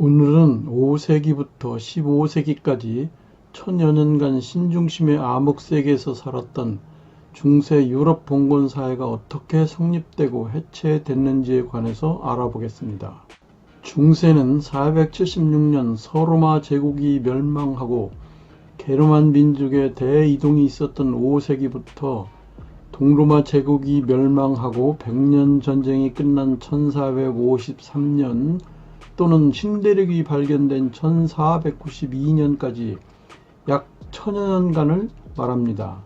오늘은 5세기부터 15세기까지 천여 년간 신중심의 암흑세계에서 살았던 중세 유럽 봉건 사회가 어떻게 성립되고 해체됐는지에 관해서 알아보겠습니다. 중세는 476년 서로마 제국이 멸망하고 게르만 민족의 대이동이 있었던 5세기부터 동로마 제국이 멸망하고 백년 전쟁이 끝난 1453년 또는 신대륙이 발견된 1492년까지 약 천여 년간을 말합니다.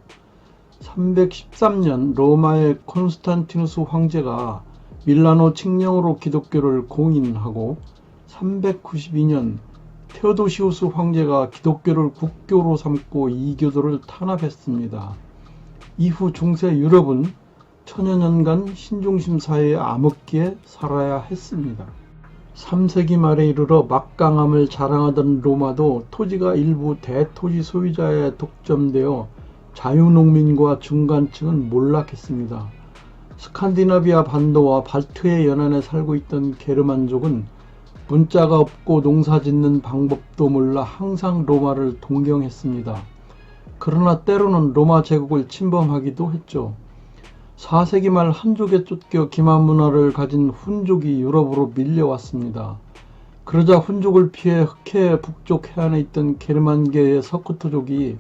313년 로마의 콘스탄티누스 황제가 밀라노 칙령으로 기독교를 공인하고 392년 테오도시우스 황제가 기독교를 국교로 삼고 이교도를 탄압했습니다. 이후 중세 유럽은 천여 년간 신중심 사회의 암흑기에 살아야 했습니다. 3세기 말에 이르러 막강함을 자랑하던 로마도 토지가 일부 대토지 소유자에 독점되어 자유농민과 중간층은 몰락했습니다. 스칸디나비아 반도와 발트해 연안에 살고 있던 게르만족은 문자가 없고 농사 짓는 방법도 몰라 항상 로마를 동경했습니다. 그러나 때로는 로마 제국을 침범하기도 했죠. 4세기 말 한족에 쫓겨 기만 문화를 가진 훈족이 유럽으로 밀려왔습니다. 그러자 훈족을 피해 흑해 북쪽 해안에 있던 게르만계의 서쿠트족이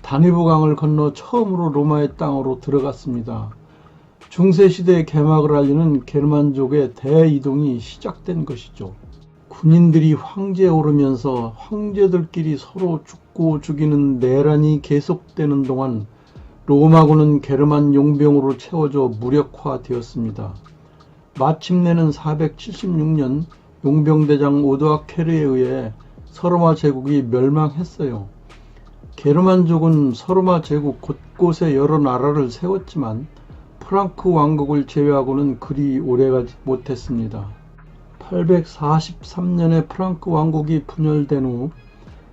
다니브강을 건너 처음으로 로마의 땅으로 들어갔습니다. 중세 시대의 개막을 알리는 게르만족의 대이동이 시작된 것이죠. 군인들이 황제에 오르면서 황제들끼리 서로 죽고 죽이는 내란이 계속되는 동안 로마군은 게르만 용병으로 채워져 무력화되었습니다. 마침내는 476년 용병대장 오도아 케르에 의해 서로마 제국이 멸망했어요. 게르만족은 서로마 제국 곳곳에 여러 나라를 세웠지만 프랑크 왕국을 제외하고는 그리 오래가지 못했습니다. 843년에 프랑크 왕국이 분열된 후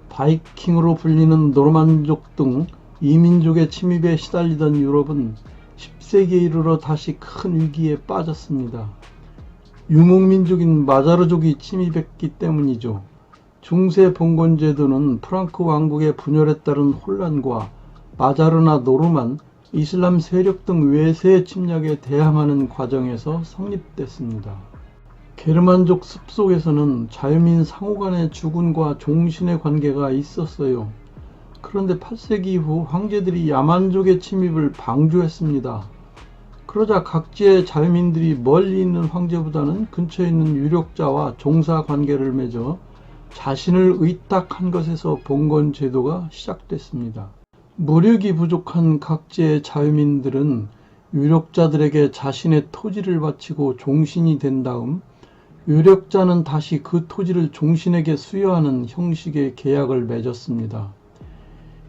바이킹으로 불리는 노르만족 등 이민족의 침입에 시달리던 유럽은 10세기에 이르러 다시 큰 위기에 빠졌습니다. 유목민족인 마자르족이 침입했기 때문이죠. 중세 봉건 제도는 프랑크 왕국의 분열에 따른 혼란과 마자르나 노르만, 이슬람 세력 등 외세 침략에 대항하는 과정에서 성립됐습니다. 게르만족 습속에서는 자유민 상호 간의 주군과 종신의 관계가 있었어요. 그런데 8세기 이후 황제들이 야만족의 침입을 방조했습니다. 그러자 각지의 자유민들이 멀리 있는 황제보다는 근처에 있는 유력자와 종사 관계를 맺어 자신을 의탁한 것에서 봉건 제도가 시작됐습니다. 무력이 부족한 각지의 자유민들은 유력자들에게 자신의 토지를 바치고 종신이 된 다음 유력자는 다시 그 토지를 종신에게 수여하는 형식의 계약을 맺었습니다.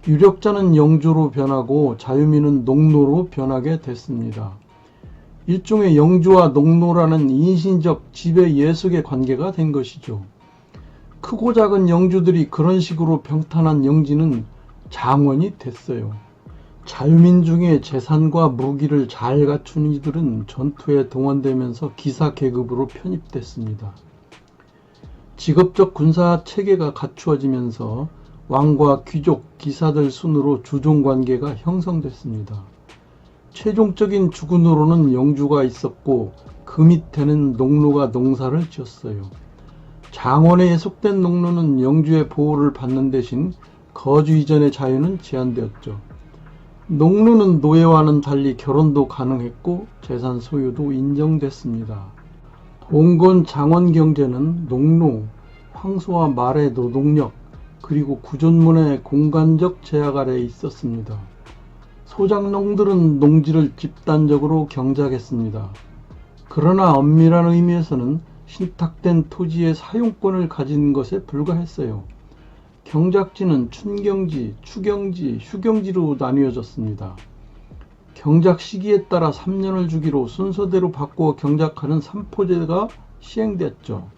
유력자는 영주로 변하고 자유민은 농노로 변하게 됐습니다. 일종의 영주와 농노라는 인신적 지배 예속의 관계가 된 것이죠. 크고 작은 영주들이 그런 식으로 병탄한 영지는 장원이 됐어요. 자유민 중에 재산과 무기를 잘 갖춘 이들은 전투에 동원되면서 기사 계급으로 편입됐습니다. 직업적 군사 체계가 갖추어지면서 왕과 귀족, 기사들 순으로 주종 관계가 형성됐습니다. 최종적인 주군으로는 영주가 있었고 그 밑에는 농노가 농사를 지었어요. 장원에 예속된 농노는 영주의 보호를 받는 대신 거주 이전의 자유는 제한되었죠. 농노는 노예와는 달리 결혼도 가능했고 재산 소유도 인정됐습니다. 봉건 장원 경제는 농노, 황소와 말의 노동력, 그리고 구존문의 공간적 제약 아래에 있었습니다. 소작농들은 농지를 집단적으로 경작했습니다. 그러나 엄밀한 의미에서는 신탁된 토지의 사용권을 가진 것에 불과했어요. 경작지는 춘경지, 추경지, 휴경지로 나뉘어졌습니다. 경작 시기에 따라 3년을 주기로 순서대로 바꾸어 경작하는 삼포제가 시행됐죠.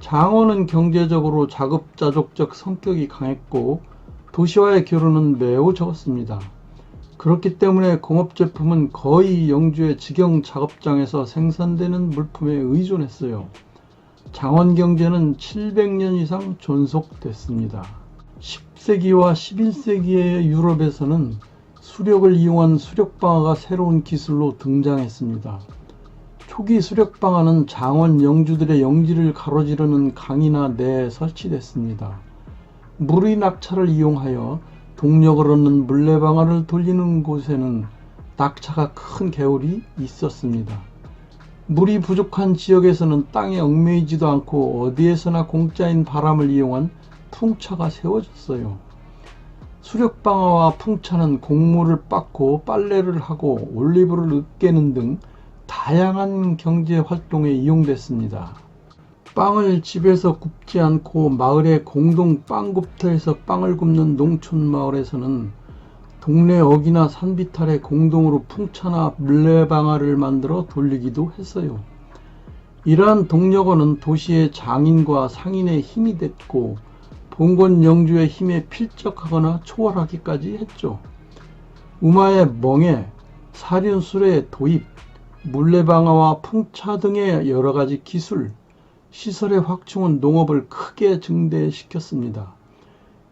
장어는 경제적으로 자급자족적 성격이 강했고 도시와의 결혼은 매우 적었습니다. 그렇기 때문에 공업 제품은 거의 영주의 직영 작업장에서 생산되는 물품에 의존했어요. 장원 경제는 700년 이상 존속됐습니다. 10세기와 11세기의 유럽에서는 수력을 이용한 수력방아가 새로운 기술로 등장했습니다. 초기 수력방아는 장원 영주들의 영지를 가로지르는 강이나 내에 설치됐습니다. 물의 낙차를 이용하여 동력을 얻는 물레방아를 돌리는 곳에는 낙차가 큰 개울이 있었습니다. 물이 부족한 지역에서는 땅에 얽매이지도 않고 어디에서나 공짜인 바람을 이용한 풍차가 세워졌어요. 수력방아와 풍차는 곡물을 빻고 빨래를 하고 올리브를 으깨는 등 다양한 경제 활동에 이용됐습니다. 빵을 집에서 굽지 않고 마을의 공동 빵굽터에서 빵을 굽는 농촌 마을에서는 동네 어기나 산비탈에 공동으로 풍차나 물레방아를 만들어 돌리기도 했어요. 이러한 동력어는 도시의 장인과 상인의 힘이 됐고 봉건 영주의 힘에 필적하거나 초월하기까지 했죠. 우마의 멍에, 사륜술의 도입, 물레방아와 풍차 등의 여러 가지 기술, 시설의 확충은 농업을 크게 증대시켰습니다.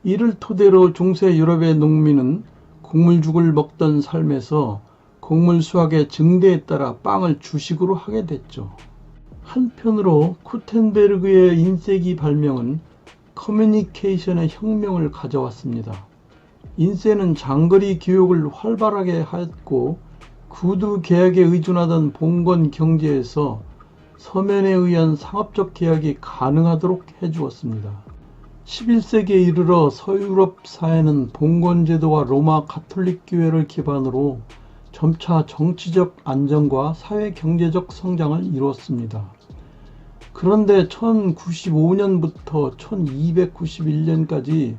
이를 토대로 중세 유럽의 농민은 곡물죽을 먹던 삶에서 곡물 수확의 증대에 따라 빵을 주식으로 하게 됐죠. 한편으로 쿠텐베르그의 인쇄기 발명은 커뮤니케이션의 혁명을 가져왔습니다. 인쇄는 장거리 교육을 활발하게 하였고 구두 계약에 의존하던 봉건 경제에서 서면에 의한 상업적 계약이 가능하도록 해주었습니다. 11세기에 이르러 서유럽 사회는 봉건제도와 로마 가톨릭 교회를 기반으로 점차 정치적 안정과 사회 경제적 성장을 이루었습니다. 그런데 1095년부터 1291년까지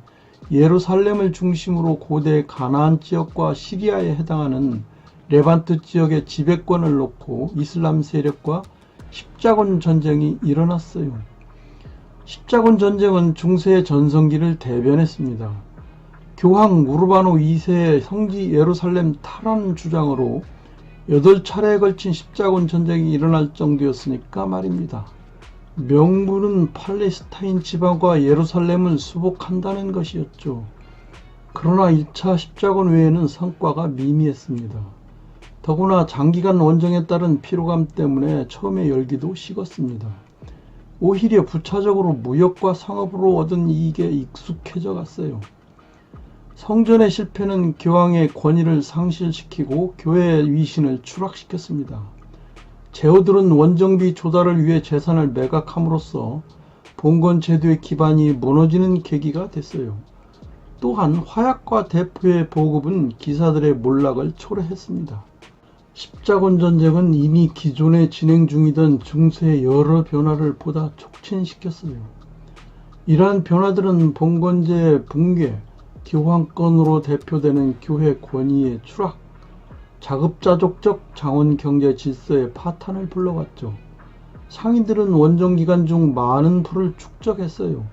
예루살렘을 중심으로 고대 가나안 지역과 시리아에 해당하는 레반트 지역의 지배권을 놓고 이슬람 세력과 십자군 전쟁이 일어났어요. 십자군 전쟁은 중세의 전성기를 대변했습니다. 교황 우르바노 2세의 성지 예루살렘 탈환 주장으로 8차례에 걸친 십자군 전쟁이 일어날 정도였으니까 말입니다. 명분은 팔레스타인 지방과 예루살렘을 수복한다는 것이었죠. 그러나 1차 십자군 외에는 성과가 미미했습니다. 더구나 장기간 원정에 따른 피로감 때문에 처음에 열기도 식었습니다. 오히려 부차적으로 무역과 상업으로 얻은 이익에 익숙해져 갔어요. 성전의 실패는 교황의 권위를 상실시키고 교회의 위신을 추락시켰습니다. 제후들은 원정비 조달을 위해 재산을 매각함으로써 봉건 제도의 기반이 무너지는 계기가 됐어요. 또한 화약과 대포의 보급은 기사들의 몰락을 초래했습니다. 십자군 전쟁은 이미 기존에 진행 중이던 중세의 여러 변화를 보다 촉진시켰어요. 이러한 변화들은 봉건제의 붕괴, 교황권으로 대표되는 교회 권위의 추락, 자급자족적 장원 경제 질서의 파탄을 불러왔죠. 상인들은 원정 기간 중 많은 부를 축적했어요.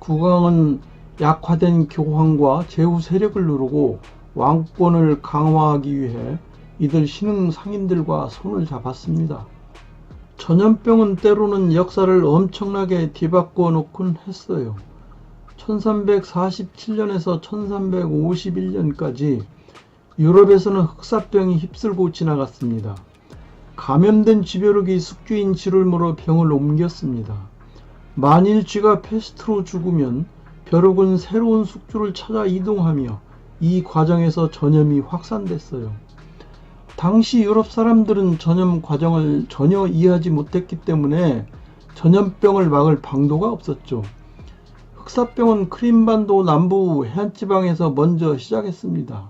국왕은 약화된 교황과 제후 세력을 누르고 왕권을 강화하기 위해 이들 신흥 상인들과 손을 잡았습니다. 전염병은 때로는 역사를 엄청나게 뒤바꿔 놓곤 했어요. 1347년에서 1351년까지 유럽에서는 흑사병이 휩쓸고 지나갔습니다. 감염된 쥐벼룩이 숙주인 쥐를 물어 병을 옮겼습니다. 만일 쥐가 패스트로 죽으면 벼룩은 새로운 숙주를 찾아 이동하며 이 과정에서 전염이 확산됐어요. 당시 유럽 사람들은 전염 과정을 전혀 이해하지 못했기 때문에 전염병을 막을 방도가 없었죠. 흑사병은 크림반도 남부 해안지방에서 먼저 시작했습니다.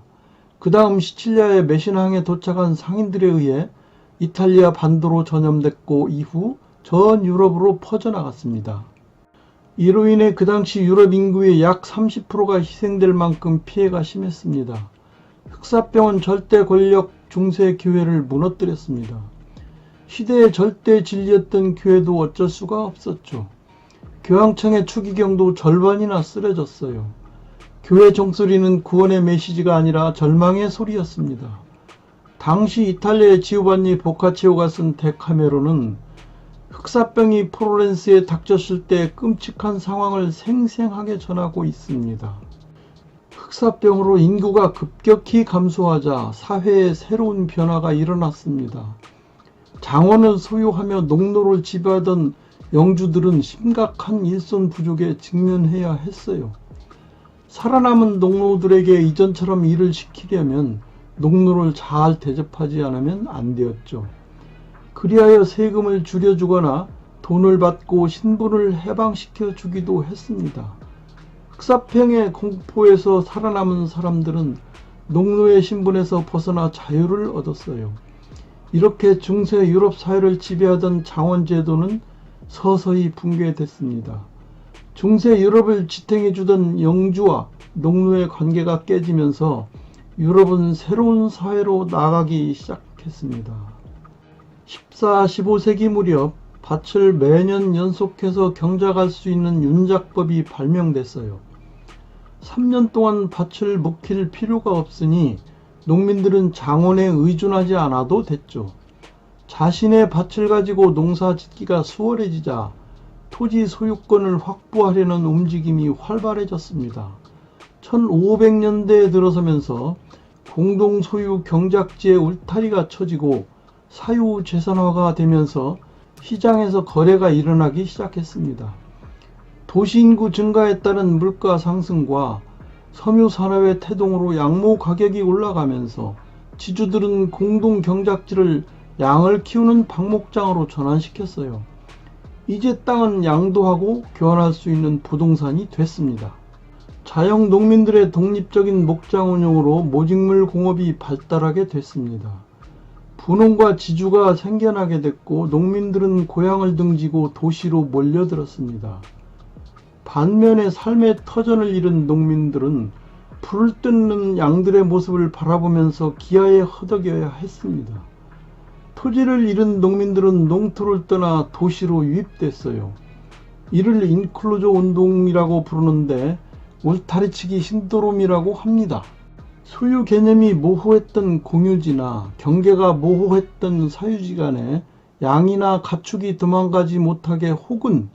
그 다음 시칠리아의 메시나항에 도착한 상인들에 의해 이탈리아 반도로 전염됐고 이후 전 유럽으로 퍼져나갔습니다. 이로 인해 그 당시 유럽 인구의 약 30%가 희생될 만큼 피해가 심했습니다. 흑사병은 절대 권력 중세 교회를 무너뜨렸습니다. 시대의 절대 진리였던 교회도 어쩔 수가 없었죠. 교황청의 추기경도 절반이나 쓰러졌어요. 교회 종소리는 구원의 메시지가 아니라 절망의 소리였습니다. 당시 이탈리아의 지오반니 보카치오가 쓴 데카메로는 흑사병이 프로렌스에 닥쳤을 때 끔찍한 상황을 생생하게 전하고 있습니다. 흑사병으로 인구가 급격히 감소하자 사회에 새로운 변화가 일어났습니다. 장원을 소유하며 농노를 지배하던 영주들은 심각한 일손 부족에 직면해야 했어요. 살아남은 농노들에게 이전처럼 일을 시키려면 농노를 잘 대접하지 않으면 안 되었죠. 그리하여 세금을 줄여주거나 돈을 받고 신분을 해방시켜 주기도 했습니다. 흑사병의 공포에서 살아남은 사람들은 농노의 신분에서 벗어나 자유를 얻었어요. 이렇게 중세 유럽 사회를 지배하던 장원제도는 서서히 붕괴됐습니다. 중세 유럽을 지탱해주던 영주와 농노의 관계가 깨지면서 유럽은 새로운 사회로 나가기 시작했습니다. 14, 15세기 무렵 밭을 매년 연속해서 경작할 수 있는 윤작법이 발명됐어요. 3년 동안 밭을 묵힐 필요가 없으니 농민들은 장원에 의존하지 않아도 됐죠. 자신의 밭을 가지고 농사 짓기가 수월해지자 토지 소유권을 확보하려는 움직임이 활발해졌습니다. 1500년대에 들어서면서 공동 소유 경작지의 울타리가 쳐지고 사유 재산화가 되면서 시장에서 거래가 일어나기 시작했습니다. 도시인구 증가에 따른 물가 상승과 섬유 산업의 태동으로 양모 가격이 올라가면서 지주들은 공동 경작지를 양을 키우는 방목장으로 전환시켰어요. 이제 땅은 양도하고 교환할 수 있는 부동산이 됐습니다. 자영 농민들의 독립적인 목장 운영으로 모직물 공업이 발달하게 됐습니다. 분홍과 지주가 생겨나게 됐고 농민들은 고향을 등지고 도시로 몰려들었습니다. 반면에 삶의 터전을 잃은 농민들은 풀을 뜯는 양들의 모습을 바라보면서 기아에 허덕여야 했습니다. 토지를 잃은 농민들은 농토를 떠나 도시로 유입됐어요. 이를 인클로저 운동이라고 부르는데 울타리치기 신도롬이라고 합니다. 소유 개념이 모호했던 공유지나 경계가 모호했던 사유지 간에 양이나 가축이 도망가지 못하게 혹은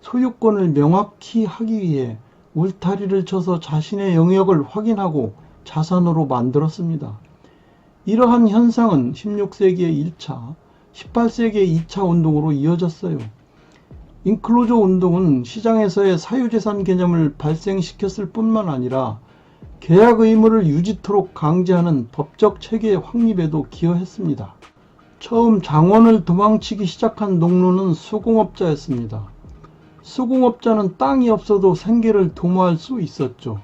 소유권을 명확히 하기 위해 울타리를 쳐서 자신의 영역을 확인하고 자산으로 만들었습니다. 이러한 현상은 16세기의 1차, 18세기의 2차 운동으로 이어졌어요. 인클로저 운동은 시장에서의 사유재산 개념을 발생시켰을 뿐만 아니라 계약 의무를 유지토록 강제하는 법적 체계 확립에도 기여했습니다. 처음 장원을 도망치기 시작한 농노는 수공업자였습니다. 수공업자는 땅이 없어도 생계를 도모할 수 있었죠.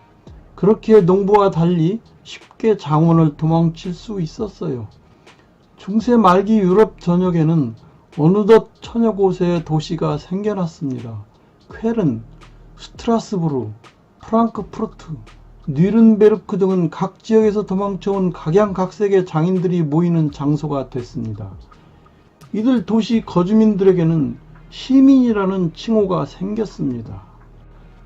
그렇기에 농부와 달리 쉽게 장원을 도망칠 수 있었어요. 중세 말기 유럽 전역에는 어느덧 천여 곳의 도시가 생겨났습니다. 쾰른, 스트라스부르, 프랑크푸르트, 뉘른베르크 등은 각 지역에서 도망쳐온 각양각색의 장인들이 모이는 장소가 됐습니다. 이들 도시 거주민들에게는 시민이라는 칭호가 생겼습니다.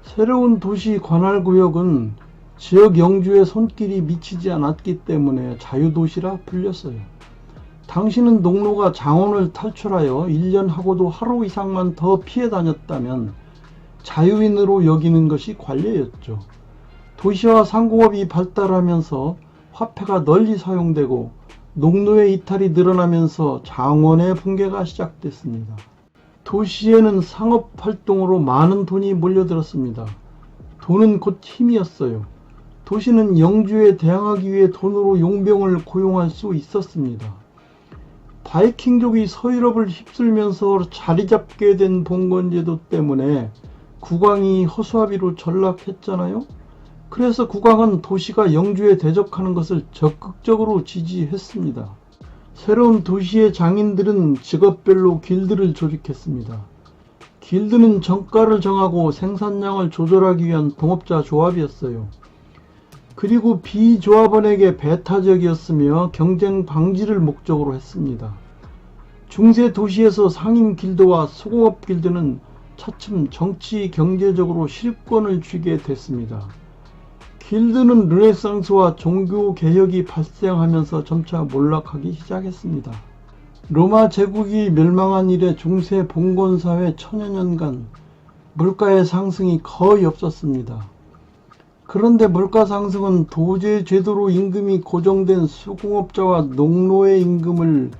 새로운 도시 관할 구역은 지역 영주의 손길이 미치지 않았기 때문에 자유도시라 불렸어요. 당신은 농로가 장원을 탈출하여 1년 하고도 하루 이상만 더 피해 다녔다면 자유인으로 여기는 것이 관례였죠. 도시와 상공업이 발달하면서 화폐가 널리 사용되고 농노의 이탈이 늘어나면서 장원의 붕괴가 시작됐습니다. 도시에는 상업 활동으로 많은 돈이 몰려들었습니다. 돈은 곧 힘이었어요. 도시는 영주에 대항하기 위해 돈으로 용병을 고용할 수 있었습니다. 바이킹족이 서유럽을 휩쓸면서 자리 잡게 된 봉건제도 때문에 국왕이 허수아비로 전락했잖아요. 그래서 국왕은 도시가 영주에 대적하는 것을 적극적으로 지지했습니다. 새로운 도시의 장인들은 직업별로 길드를 조직했습니다. 길드는 정가를 정하고 생산량을 조절하기 위한 동업자 조합이었어요. 그리고 비조합원에게 배타적이었으며 경쟁 방지를 목적으로 했습니다. 중세 도시에서 상인 길드와 소공업 길드는 차츰 정치 경제적으로 실권을 쥐게 됐습니다. 길드는 르네상스와 종교 개혁이 발생하면서 점차 몰락하기 시작했습니다. 로마 제국이 멸망한 이래 중세 봉건 사회 천여 년간 물가의 상승이 거의 없었습니다. 그런데 물가 상승은 도제 제도로 임금이 고정된 수공업자와 농노의 임금을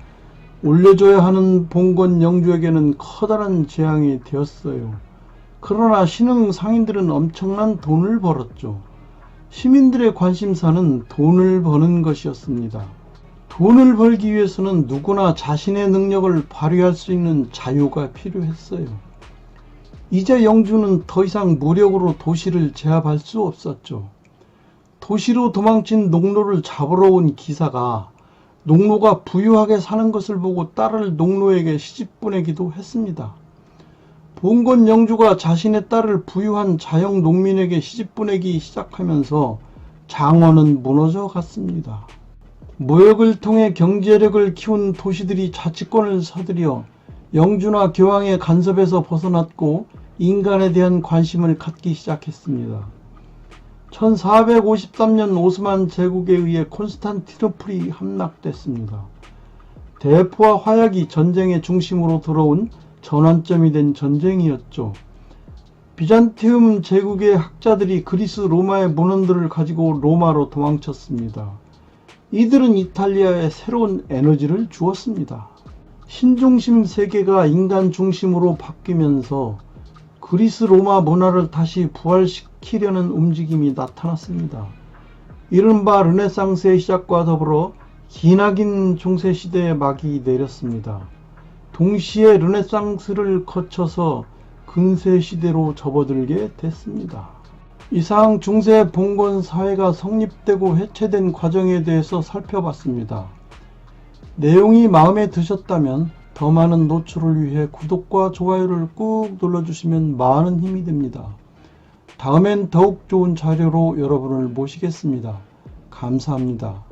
올려줘야 하는 봉건 영주에게는 커다란 재앙이 되었어요. 그러나 신흥 상인들은 엄청난 돈을 벌었죠. 시민들의 관심사는 돈을 버는 것이었습니다. 돈을 벌기 위해서는 누구나 자신의 능력을 발휘할 수 있는 자유가 필요했어요. 이제 영주는 더 이상 무력으로 도시를 제압할 수 없었죠. 도시로 도망친 농노를 잡으러 온 기사가 농노가 부유하게 사는 것을 보고 딸을 농노에게 시집 보내기도 했습니다. 봉건 영주가 자신의 딸을 부유한 자영 농민에게 시집 보내기 시작하면서 장원은 무너져 갔습니다. 무역을 통해 경제력을 키운 도시들이 자치권을 서들여 영주나 교황의 간섭에서 벗어났고 인간에 대한 관심을 갖기 시작했습니다. 1453년 오스만 제국에 의해 콘스탄티노플이 함락됐습니다. 대포와 화약이 전쟁의 중심으로 들어온 전환점이 된 전쟁이었죠. 비잔티움 제국의 학자들이 그리스 로마의 문헌들을 가지고 로마로 도망쳤습니다. 이들은 이탈리아에 새로운 에너지를 주었습니다. 신중심 세계가 인간 중심으로 바뀌면서 그리스 로마 문화를 다시 부활시키려는 움직임이 나타났습니다. 이른바 르네상스의 시작과 더불어 기나긴 중세 시대의 막이 내렸습니다. 동시에 르네상스를 거쳐서 근세 시대로 접어들게 됐습니다. 이상 중세 봉건 사회가 성립되고 해체된 과정에 대해서 살펴봤습니다. 내용이 마음에 드셨다면 더 많은 노출을 위해 구독과 좋아요를 꾹 눌러주시면 많은 힘이 됩니다. 다음엔 더욱 좋은 자료로 여러분을 모시겠습니다. 감사합니다.